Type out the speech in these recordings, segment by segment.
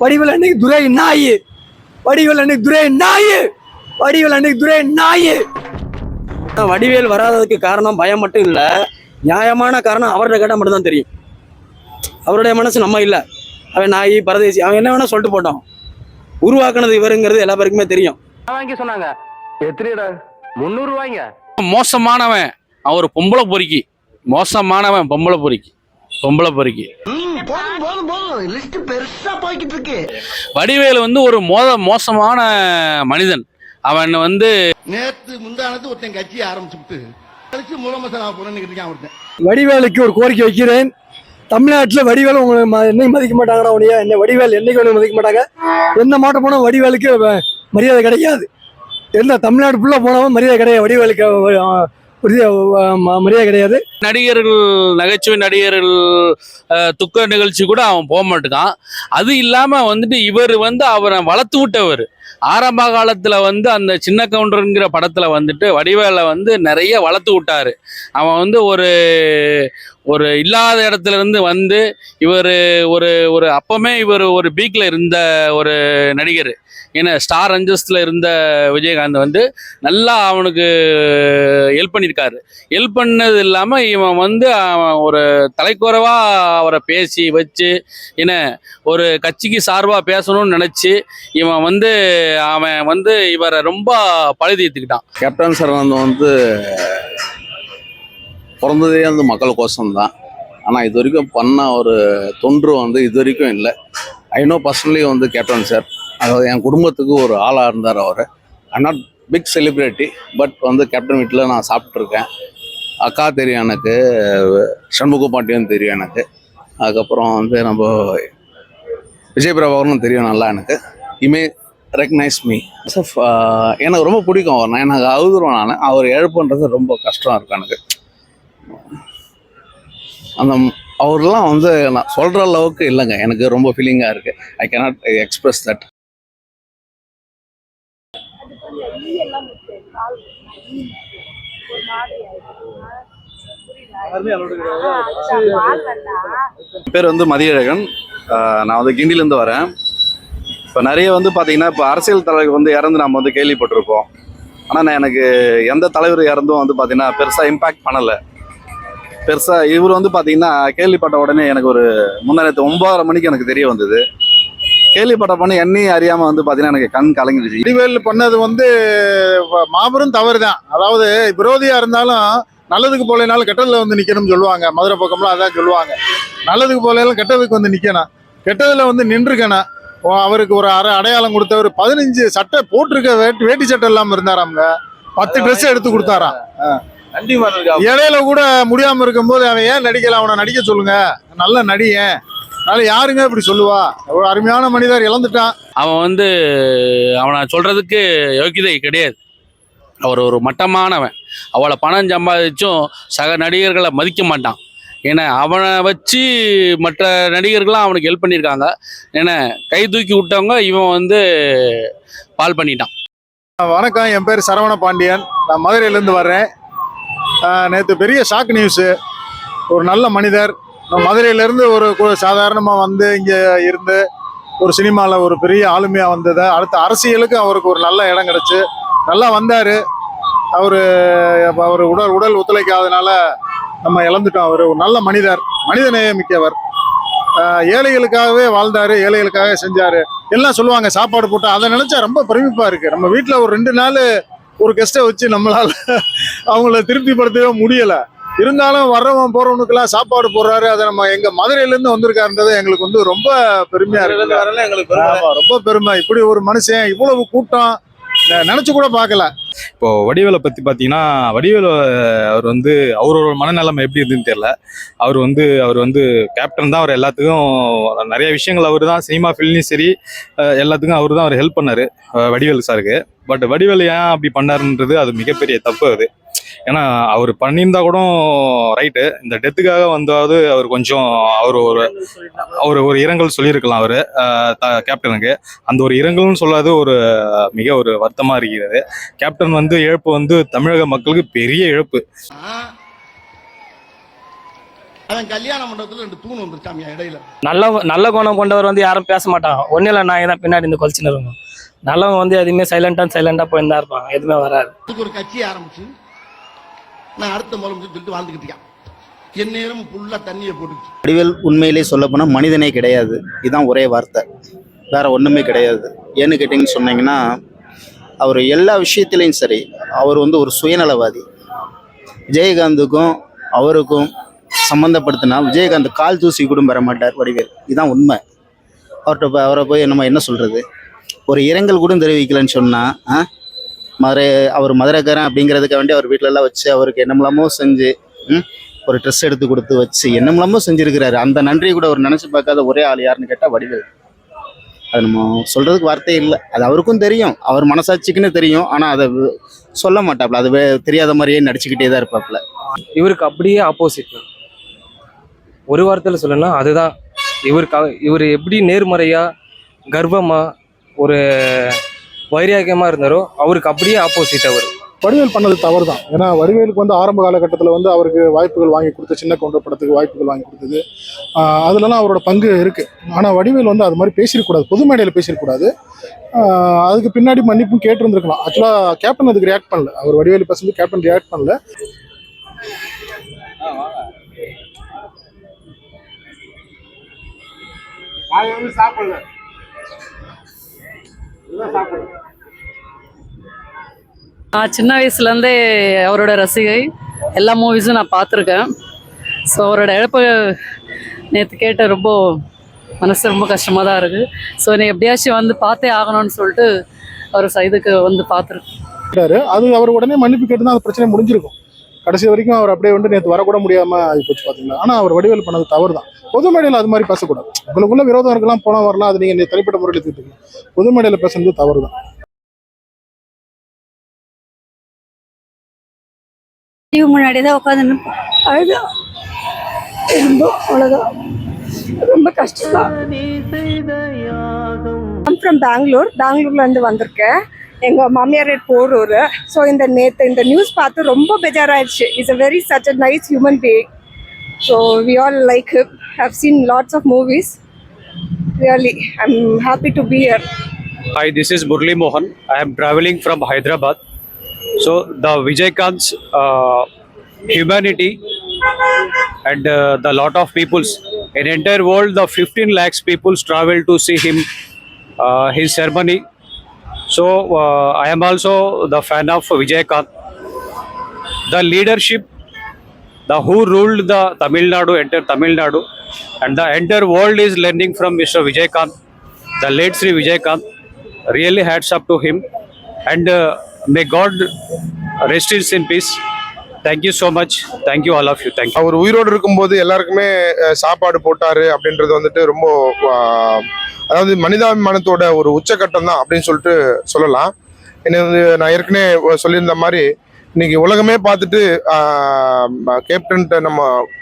வடிவேல் அன்னைக்கு துரை நாய். வடிவேல் அன்னைக்கு துரை நாய். வடிவேல் அன்னைக்கு துரை நாய். வடிவேல் வராததுக்கு காரணம் பயம் மட்டும் இல்லை. நியாயமான காரணம் அவரோட கேட்டால் மட்டும்தான் தெரியும். அவருடைய மனசு நம்ம இல்லை. அவன் நாய் பரதேசி அவன் என்ன வேணா சொல்லிட்டு போட்டோம் உருவாக்குனது இவருங்கிறது எல்லா பேருக்குமே தெரியும். வாங்கி சொன்னாங்க. எத்தனைடா முந்நூறு ரூபாய்ங்க. மோசமானவன் அவன் ஒரு பொம்பளை பொறுக்கி. மோசமானவன் பொம்பளை பொறுக்கி. பொம்பளை பொறுக்கி. வடிவேலு வந்து ஒரு மோத மோசமான மனிதன். அவன் வந்து நேத்து முந்தானத்து ஒருத்தன் கட்சி ஆரம்பிச்சுட்டு கழிச்சு இருக்கான் ஒருத்தன். வடிவேலுக்கு ஒரு கோரிக்கை வைக்கிறேன். தமிழ்நாட்டில் வடிவேல் உங்களை என்னைக்கு மதிக்க மாட்டாங்கடா உனைய என்ன வடிவேல் என்னைக்கு உன்னை மதிக்க மாட்டாங்க? எந்த மாட்டம் போனால் வடிவேலுக்கு மரியாதை கிடையாது. எந்த தமிழ்நாடு ஃபுல்லாக போனவன் மரியாதை கிடையாது வடிவேலுக்கு உறுதியா, ம- மரியாதை கிடையாது. நடிகர்கள் நகைச்சுவை நடிகர்கள் துக்க நிகழ்ச்சி கூட அவன் போக மாட்டேங்கான் அது இல்லாம வந்துட்டு இவர் வந்து அவரை வளர்த்து விட்டவர். ஆரம்ப காலத்தில் வந்து அந்த சின்ன கவுண்டருங்கிற படத்தில் வந்துட்டு வடிவேலை வந்து நிறைய வளர்த்து விட்டாரு. அவன் வந்து ஒரு ஒரு இல்லாத இடத்துல இருந்து வந்து இவர் ஒரு ஒரு அப்பமே இவர் ஒரு பீக்கில் இருந்த ஒரு நடிகர். ஏன்னா ஸ்டார் அஞ்சஸ்தில் இருந்த விஜயகாந்த் வந்து நல்லா அவனுக்கு ஹெல்ப் பண்ணியிருக்காரு ஹெல்ப் பண்ணது இல்லாமல் இவன் வந்து அவன் ஒரு தலைக்குறவாக அவரை பேசி வச்சு என்ன ஒரு கட்சிக்கு சார்பாக பேசணும்னு நினச்சி இவன் வந்து அவன் வந்து இவரை ரொம்ப பழி தீர்த்துக்கிட்டான். கேப்டன் சரவணன் வந்து பிறந்ததே வந்து மக்களுக்கோசம் தான் ஆனால் இது வரைக்கும் பண்ண ஒரு தொன்று வந்து இது வரைக்கும் இல்லை. ஐநோ பர்சனலி வந்து கேப்டன் சார் அதாவது என் குடும்பத்துக்கு ஒரு ஆளாக இருந்தார் அவர். I not big celebrity but வந்து கேப்டன் வீட்டில் நான் சாப்பிட்ருக்கேன் அக்கா தெரியும் எனக்கு சண்முக பாண்டியன் தெரியும் எனக்கு. அதுக்கப்புறம் வந்து நம்ம விஜய் பிரபாகரனும் தெரியும் நல்லா எனக்கு. இமே ரெக்கனைஸ் மீ uh, எனக்கு ரொம்ப பிடிக்கும் அவர். நான் எனக்கு அழுதுருவேன் நான். அவர் எழுப்புன்றது ரொம்ப கஷ்டம் இருக்கும் எனக்கு. அந்த அவர்லாம் வந்து நான் சொல்கிற அளவுக்கு இல்லைங்க. எனக்கு ரொம்ப ஃபீலிங்காக இருக்குது ஐ கேனாட் எக்ஸ்பிரஸ் தட் என் பேர் வந்து மதியழகன். நான் வந்து கிண்டிலேருந்து வரேன். இப்போ நிறைய வந்து பார்த்தீங்கன்னா இப்போ அரசியல் தலைவர் வந்து இறந்து நம்ம வந்து கேள்விப்பட்டிருப்போம். ஆனால் நான் எனக்கு எந்த தலைவர் இறந்தும் வந்து பார்த்தீங்கன்னா பெருசாக இம்பேக்ட் பண்ணலை. பெருசாக இவர் வந்து பார்த்தீங்கன்னா கேள்விப்பட்ட உடனே எனக்கு ஒரு முன்னாடி ஒன்பதரை மணிக்கு எனக்கு தெரிய வந்தது. கேள்விப்பட்ட பண்ணி என்னையும் அறியாமல் வந்து பார்த்தீங்கன்னா எனக்கு கண் கலங்கிடுச்சு. இடிவேல் பண்ணது வந்து மாபெரும் தவறு தான் அதாவது விரோதியாக இருந்தாலும் நல்லதுக்கு போலனாலும் கெட்டதில் வந்து நிற்கணும்னு சொல்லுவாங்க. மதுரை பக்கம்லாம் அதான் சொல்லுவாங்க. நல்லதுக்கு போலேனாலும் கெட்டதுக்கு வந்து நிற்கணும் கெட்டதில் வந்து நின்றுக்கணும். அவருக்கு ஒரு அரை அடையாளம் கொடுத்தவர் பதினஞ்சு சட்டை போட்டிருக்க வேட்டி வேட்டி சட்டை இல்லாம இருந்தாராம்ங்க. பத்து ட்ரெஸ் எடுத்து கொடுத்தாராம் இடையில கூட முடியாம இருக்கும்போது அவன் ஏன் நடிக்கல? அவனை நடிக்க சொல்லுங்க. நல்ல நடிகன். அதனால யாருங்க இப்படி சொல்லுவா? ஒரு அருமையான மனிதர் இழந்துட்டான். அவன் வந்து அவனை சொல்றதுக்கு யோக்கியதை கிடையாது. அவர் ஒரு மட்டமானவன். அவளை பணம் சம்பாதிச்சும் சக நடிகர்களை மதிக்க மாட்டான். ஏன்னா அவனை வச்சு மற்ற நடிகர்கள்லாம் அவனுக்கு ஹெல்ப் பண்ணியிருக்காங்க. ஏன்னா கை தூக்கி விட்டவங்க இவன் வந்து பால் பண்ணிட்டான். வணக்கம். என் பேர் சரவண பாண்டியன். நான் மதுரையிலேருந்து வர்றேன். நேற்று பெரிய ஷாக் நியூஸு ஒரு நல்ல மனிதர். மதுரையிலேருந்து ஒரு சாதாரணமாக வந்து இங்கே இருந்து ஒரு சினிமாவில் ஒரு பெரிய ஆளுமையாக வந்தது அடுத்த அரசியலுக்கு அவருக்கு ஒரு நல்ல இடம் கிடச்சி. நல்லா வந்தார். அவர் அவர் உடல் உடல் ஒத்துழைக்காதனால நம்ம இழந்துட்டோம் அவர். ஒரு நல்ல மனிதர் மனிதநேயம் மிக்கவர் ஏழைகளுக்காகவே வாழ்ந்தாரு ஏழைகளுக்காக செஞ்சாரு. எல்லாம் சொல்லுவாங்க சாப்பாடு போட்டு. அதை நினைச்சா ரொம்ப பிரமிப்பா இருக்கு. நம்ம வீட்ல ஒரு ரெண்டு நாள் ஒரு கெஸ்ட்டை வச்சு நம்மளால அவங்கள திருப்திப்படுத்தவே முடியல. இருந்தாலும் வர்றவன் போறவனுக்கெல்லாம் சாப்பாடு போடுறாரு. அதை நம்ம எங்க மதுரையில இருந்து வந்திருக்காருன்றது எங்களுக்கு வந்து ரொம்ப பெருமையா இருக்கு ரொம்ப பெருமை. இப்படி ஒரு மனுஷன் இவ்வளவு கூட்டம் நினைச்சு கூட பார்க்கல. இப்போ வடிவேலை பத்தி பாத்தீங்கன்னா வடிவேல அவர் வந்து அவரோட மனநிலைமை எப்படி இருந்துன்னு தெரியல. அவர் வந்து அவர் வந்து கேப்டன் தான் அவர் எல்லாத்துக்கும் நிறைய விஷயங்கள் அவர் தான் சினிமா ஃபீல்ட்லையும் சரி எல்லாத்துக்கும் அவர் தான் அவர் ஹெல்ப் பண்ணாரு வடிவேலு சாருக்கு பட் வடிவேலு ஏன் அப்படி பண்ணாருன்றது அது மிகப்பெரிய தப்பு அது. ஏன்னா அவர் பண்ணியிருந்தா கூட ரைட்டு. இந்த டெத்துக்காக வந்தாவது அவர் கொஞ்சம் அவர் ஒரு அவர் ஒரு இரங்கல் சொல்லியிருக்கலாம் அவர் கேப்டனுக்கு. அந்த ஒரு இரங்கல்னு சொல்லாத ஒரு மிக ஒரு வருத்தமா இருக்கிறது. கேப்டன் வந்து இழப்பு வந்து தமிழக மக்களுக்கு பெரிய இழப்பு. அவன் கல்யாண மண்டபத்துல ரெண்டு தூண் வந்துருச்சாமியா இடையில. நல்ல நல்ல குணம் கொண்டவர் வந்து யாரும் பேச மாட்டாங்க. ஒன்றும் இல்லை நான் தான் பின்னாடி இந்த கொலிச்சுன்னு இருக்கும் நல்லவங்க வந்து எதுவுமே சைலண்டாக சைலண்டாக போயிருந்தா இருப்பாங்க எதுவுமே வராது. ஒரு கட்சி ஆரம்பிச்சு. நான் அடுத்த முதலமைச்சர் சொல்லிட்டு வாழ்ந்துக்கிட்டு எந்நேரம் ஃபுல்லாக தண்ணியை போட்டுச்சு வடிவேல் உண்மையிலே சொல்லப்போனால் மனிதனே கிடையாது. இதுதான் ஒரே வார்த்தை. வேற ஒன்றுமே கிடையாது. ஏன்னு கேட்டிங்கன்னு சொன்னீங்கன்னா அவர் எல்லா விஷயத்துலையும் சரி அவர் வந்து ஒரு சுயநலவாதி. விஜயகாந்துக்கும் அவருக்கும் சம்மந்தப்படுத்தினா விஜயகாந்த் கால் தூசி கூட பெற மாட்டார் வடிவேல். இதுதான் உண்மை. அவர்கிட்ட போய் அவரை போய் நம்ம என்ன சொல்கிறது ஒரு இரங்கல் கூட தெரிவிக்கலன்னு சொன்னால் மதுரை அவர் மதுரைக்காரன் அப்படிங்கிறதுக்கு வேண்டி அவர் வீட்டிலலாம் வச்சு அவருக்கு என்னமெல்லாமோ செஞ்சு ஒரு ட்ரெஸ் எடுத்து கொடுத்து வச்சு என்னமெல்லாமோ செஞ்சுருக்கிறாரு. அந்த நன்றியை கூட அவர் நினச்சி பார்க்காத ஒரே ஆள் யாருன்னு கேட்டால் வடிவேல். அது நம்ம சொல்றதுக்கு வார்த்தையே இல்லை. அது அவருக்கும் தெரியும். அவர் மனசாட்சிக்குன்னு தெரியும். ஆனால் அதை சொல்ல மாட்டாப்ல. அது வே- தெரியாத மாதிரியே நடிச்சுக்கிட்டே தான் இருப்பாப்ல. இவருக்கு அப்படியே ஆப்போசிட் ஒரு வார்த்தையில் சொல்லணும்னா அதுதான். இவருக்கு இவர் எப்படி நேர்மறையாக கர்வமாக ஒரு வைராக்கியமா இருந்தாரோ அவருக்கு அப்படியே ஆப்போசிட் அவர் வடிவேல் பண்ணது தவறு தான் ஏன்னா வடிவேலுக்கு வந்து ஆரம்ப காலகட்டத்தில் வந்து அவருக்கு வாய்ப்புகள் வாங்கி கொடுத்து சின்ன கவுண்டர் படத்துக்கு வாய்ப்புகள் வாங்கி கொடுத்தது அதுலலாம் அவரோட பங்கு இருக்கு ஆனால் வடிவேல் வந்து அது மாதிரி பேசியிருக்கூடாது பொது மேடையில் பேசியிருக்கூடாது ஆஹ் அதுக்கு பின்னாடி மன்னிப்பும் கேட்டிருந்துருக்கலாம் ஆக்சுவலாக கேப்டன் அதுக்கு ரியாக்ட் பண்ணல அவர் வடிவேலு பேசுறது கேப்டன் ரியாக்ட் பண்ணல நான் சின்ன வயசுலேருந்தே அவரோட ரசிகை. எல்லா மூவிஸும் நான் பார்த்துருக்கேன். ஸோ அவரோட இழப்பு நேற்று கேட்ட ரொம்ப மனசு ரொம்ப கஷ்டமாக தான் இருக்குது ஸோ நீ எப்படியாச்சும் வந்து பார்த்தே ஆகணும்னு சொல்லிட்டு அவர் இதுக்கு வந்து பார்த்துருக்கேன் அது அவர் உடனே மன்னிப்பு கேட்டு அந்த பிரச்சனை முடிஞ்சிருக்கும். கடைசி வரைக்கும் அவர் அப்படியே வந்து நேற்று வரக்கூட முடியாம ஆகி போச்சு பாத்தீங்களா? ஆனா அவர் வடிவேல் பண்ணது தவறு தான் பொது மேடையில் அது மாதிரி பேசக்கூடாது. உங்களுக்குள்ள விரோதம் இருக்கலாம் போனா வரலாம் அது நீங்க தனிப்பட்ட முறையில் எடுத்துக்கிட்டு பொது மேடையில் பேசுறது தவறு தான் டிவி முன்னாடி தான் உட்காந்து ரொம்ப அவ்வளோதான் ரொம்ப கஷ்டம் தான் ஃப்ரம் பெங்களூர் பெங்களூர்லேருந்து வந்திருக்கேன். எங்கள் மாமியார் போரூர் ஸோ இந்த நேற்று இந்த நியூஸ் பார்த்து ரொம்ப பெஜாராயிடுச்சு is a very such a nice human being so we all like have seen lots of movies really I am happy to be here Hi, this is Murli Mohan. I am traveling from Hyderabad. So the Vijaykanth's uh, humanity and uh, the lot of peoples in entire world, the 15 lakhs peoples travel to see him, uh, his ceremony. So uh, I am also the fan of Vijayakanth. The leadership, the who ruled the Tamil Nadu, entire Tamil Nadu, and the entire world is learning from Mr. Vijayakanth, the late Sri Vijayakanth. Really hats up to him, and uh, may God rest his in peace. Thank you so much. Thank you all of you. Thank you. அவர் உயிரோடு இருக்கும்போது எல்லாருக்குமே அஹ், சாப்பாடு போட்டாரு அப்படின்றது வந்துட்டு ரொம்ப ஆஹ், அதாவது மனிதாபிமானத்தோட ஒரு உச்சக்கட்டம் தான் அப்படின்னு சொல்லிட்டு சொல்லலாம். என்ன வந்து நான் ஏற்கனவே சொல்லியிருந்த மாதிரி இன்னைக்கு உலகமே பார்த்துட்டு கேப்டன்ட்ட நம்ம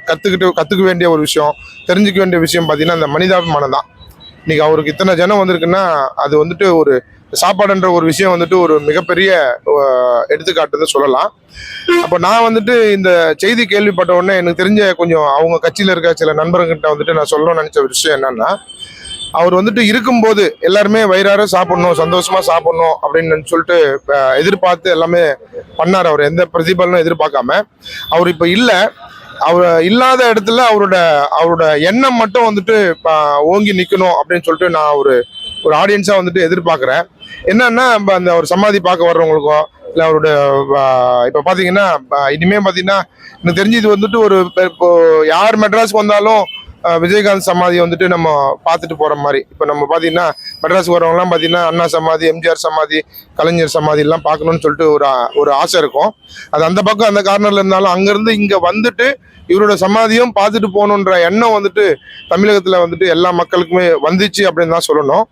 கற்றுக்கிட்டு கற்றுக்க வேண்டிய ஒரு விஷயம் தெரிஞ்சுக்க வேண்டிய விஷயம் பார்த்தீங்கன்னா அந்த மனிதாபிமானம் தான். இன்னைக்கு அவருக்கு இத்தனை ஜனம் வந்திருக்குன்னா அது வந்துட்டு ஒரு சாப்பாடுன்ற ஒரு விஷயம் வந்துட்டு ஒரு மிகப்பெரிய எடுத்துக்காட்டுன்னு சொல்லலாம். அப்போ நான் வந்துட்டு இந்த செய்தி கேள்விப்பட்ட உடனே எனக்கு தெரிஞ்ச கொஞ்சம் அவங்க கட்சியில் இருக்க சில நண்பர்கிட்ட வந்துட்டு நான் சொல்லணும்னு நினச்ச ஒரு விஷயம் என்னன்னா அவர் வந்துட்டு இருக்கும்போது எல்லாருமே வயிறார சாப்பிடணும் சந்தோஷமா சாப்பிடணும் அப்படின்னு சொல்லிட்டு எதிர்பார்த்து எல்லாமே பண்ணார் அவர். எந்த பிரதிபலனும் எதிர்பார்க்காம. அவர் இப்போ இல்லை. அவர் இல்லாத இடத்துல அவரோட அவரோட எண்ணம் மட்டும் வந்துட்டு ஓங்கி நிற்கணும் அப்படின்னு சொல்லிட்டு நான் ஒரு ஒரு ஆடியன்ஸாக வந்துட்டு எதிர்பார்க்குறேன். என்னன்னா நம்ம அந்த ஒரு சமாதி பார்க்க வர்றவங்களுக்கோ இல்லை அவரோட இப்போ பார்த்தீங்கன்னா இனிமேல் இனிமே பார்த்தீங்கன்னா எனக்கு தெரிஞ்சு இது வந்துட்டு ஒரு இப்போ யார் மெட்ராஸ்க்கு வந்தாலும் விஜயகாந்த் சமாதியை வந்துட்டு நம்ம பார்த்துட்டு போகிற மாதிரி. இப்போ நம்ம பார்த்தீங்கன்னா மெட்ராஸ்க்கு வரவங்கலாம் பார்த்தீங்கன்னா அண்ணா சமாதி எம்ஜிஆர் சமாதி கலைஞர் சமாதி எல்லாம் பார்க்கணும்னு சொல்லிட்டு ஒரு ஒரு ஆசை இருக்கும். அது அந்த பக்கம் அந்த கார்னர்ல இருந்தாலும் அங்கேருந்து இங்கே வந்துட்டு இவரோட சமாதியும் பார்த்துட்டு போகணுன்ற எண்ணம் வந்துட்டு தமிழகத்தில் வந்துட்டு எல்லா மக்களுக்குமே வந்துச்சு அப்படின்னு தான் சொல்லணும்.